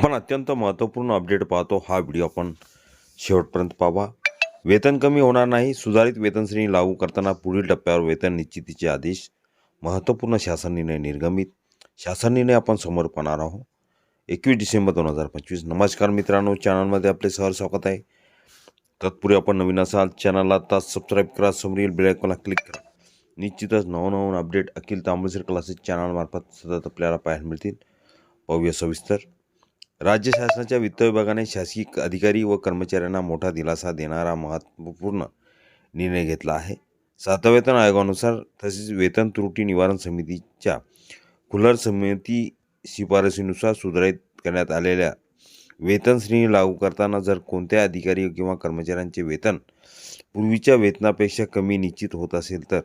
आपण अत्यंत महत्त्वपूर्ण अपडेट पाहतो. हा व्हिडिओ आपण शेवटपर्यंत पाहावा. वेतन कमी होणार नाही. सुधारित वेतन श्रेणी लागू करताना पुढील टप्प्यावर वेतन निश्चितीचे आदेश महत्त्वपूर्ण शासन निर्णय निर्गमित. शासन निर्णय आपण समोर पाहणार आहोत. एकवीस डिसेंबर दोन हजार पंचवीस. नमस्कार मित्रांनो. चॅनलमध्ये आपले सहर स्वागत आहे. तत्पूर्वी आपण नवीन असाल चॅनलला आता सबस्क्राईब करा. समोरील बेलायकॉनला क्लिक करा. निश्चितच नवनवन अपडेट अखिल तांबळसर क्लासेस चॅनलमार्फत सतत आपल्याला पाहायला मिळतील. पाहूया सविस्तर. राज्य शासनाच्या वित्त विभागाने शासकीय अधिकारी व कर्मचाऱ्यांना मोठा दिलासा देणारा महत्त्वपूर्ण निर्णय घेतला आहे. सातव्या वेतन आयोगानुसार तसेच वेतन त्रुटी निवारण समितीच्या खुलर समिती शिफारसीनुसार सुधारित करण्यात आलेल्या वेतन श्रेणी लागू करताना जर कोणत्या अधिकारी किंवा कर्मचाऱ्यांचे वेतन पूर्वीच्या वेतनापेक्षा कमी निश्चित होत असेल तर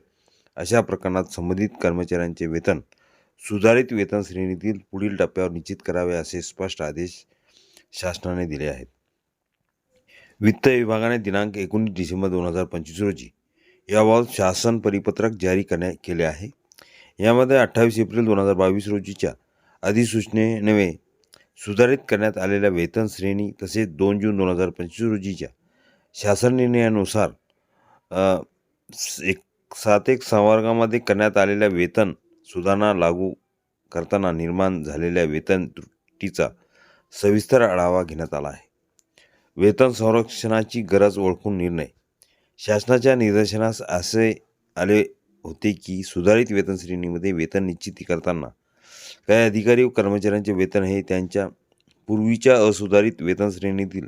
अशा प्रकरणात संबंधित कर्मचाऱ्यांचे वेतन सुधारित वेतन श्रेणीतील पुढील टप्प्यावर निश्चित करावे असे स्पष्ट आदेश शासनाने दिले आहेत. वित्त विभागाने दिनांक एकोणीस डिसेंबर दोन हजार पंचवीस रोजी याबाबत शासन परिपत्रक जारी करण्या केले आहे. यामध्ये अठ्ठावीस एप्रिल दोन हजार बावीस रोजीच्या अधिसूचनेनवे सुधारित करण्यात आलेल्या वेतन श्रेणी तसेच दोन जून दोन हजार पंचवीस रोजीच्या शासन निर्णयानुसार एक सात एक संवर्गामध्ये करण्यात आलेल्या वेतन सुधारणा लागू करताना निर्माण झालेल्या वेतन त्रुटीचा सविस्तर आढावा घेण्यात आला आहे. वेतन संरक्षणाची गरज ओळखून निर्णय. शासनाच्या निदर्शनास असे आले होते की सुधारित वेतन श्रेणीमध्ये वेतन निश्चिती करताना काही अधिकारी व कर्मचाऱ्यांचे वेतन हे त्यांच्या पूर्वीच्या असुधारित वेतन श्रेणीतील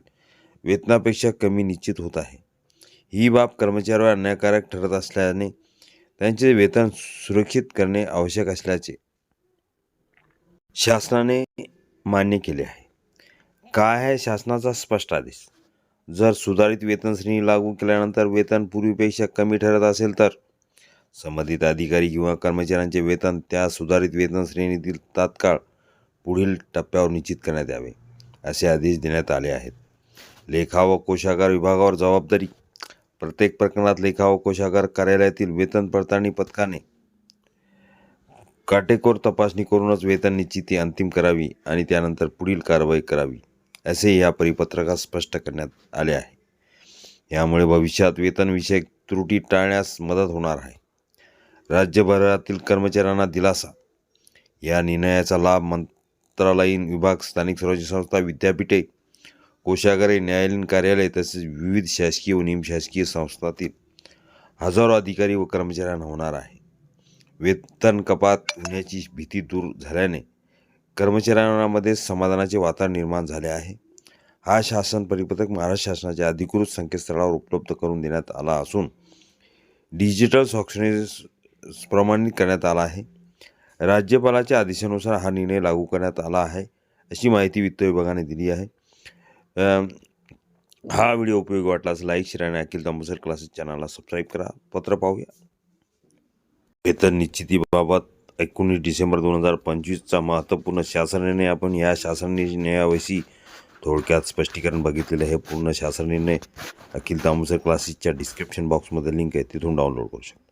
वेतनापेक्षा कमी निश्चित होत आहे. ही बाब कर्मचाऱ्यावर अन्यायकारक ठरत असल्याने त्यांचे वेतन सुरक्षित करणे आवश्यक असल्याचे शासनाने मान्य केले आहे. काय आहे शासनाचा स्पष्ट आदेश? जर सुधारित वेतन श्रेणी लागू केल्यानंतर वेतन पूर्वीपेक्षा कमी ठरत असेल तर संबंधित अधिकारी किंवा कर्मचाऱ्यांचे वेतन त्या सुधारित वेतन श्रेणीतील तात्काळ पुढील टप्प्यावर निश्चित करण्यात यावे असे आदेश देण्यात आले आहेत. लेखा व कोशागार विभागावर जबाबदारी प्रत्येक प्रकरणात लेखा व कोशागार कार्यालयातील वेतन पडताळणी पथकाने काटेकोर तपासणी करूनच वेतन निश्चिती अंतिम करावी आणि त्यानंतर पुढील कारवाई करावी असे या परिपत्रकात स्पष्ट करण्यात आले आहे. यामुळे भविष्यात वेतनविषयक त्रुटी टाळण्यास मदत होणार आहे. राज्यभरातील कर्मचाऱ्यांना दिलासा. या निर्णयाचा लाभ मंत्रालयीन विभाग स्थानिक स्वराज्य संस्था विद्यापीठे कोशागारे न्यायालयीन कार्यालय तसेच विविध शासकीय व निमशासकीय संस्थातील हजारो अधिकारी व कर्मचाऱ्यांना होणार आहे. वेतन कपात होण्याची भीती दूर झाल्याने कर्मचाऱ्यांमध्ये समाधानाचे वातावरण निर्माण झाले आहे. हा शासन परिपत्रक महाराष्ट्र शासनाच्या अधिकृत संकेतस्थळावर उपलब्ध करून देण्यात आला असून डिजिटल स्वाक्षरी प्रमाणित करण्यात आला आहे. राज्यपालाच्या आदेशानुसार हा निर्णय लागू करण्यात आला आहे अशी माहिती वित्त विभागाने दिली आहे. हा व्हिडिओ उपयोगी वाटल्यास लाईक शेअर आणि अखिल तांबूसर क्लासेस चॅनलला सबस्क्राईब करा. पत्र पाहूया. वेतन निश्चितीबाबत एकोणीस डिसेंबर दोन हजार पंचवीसचा महत्त्वपूर्ण शासन निर्णय आपण या शासन निर्णयाविषयी थोडक्यात स्पष्टीकरण बघितलेलं हे पूर्ण शासन निर्णय अखिल तांबूसर क्लासेसच्या डिस्क्रिप्शन बॉक्समध्ये लिंक आहे. तिथून डाउनलोड करू शकता.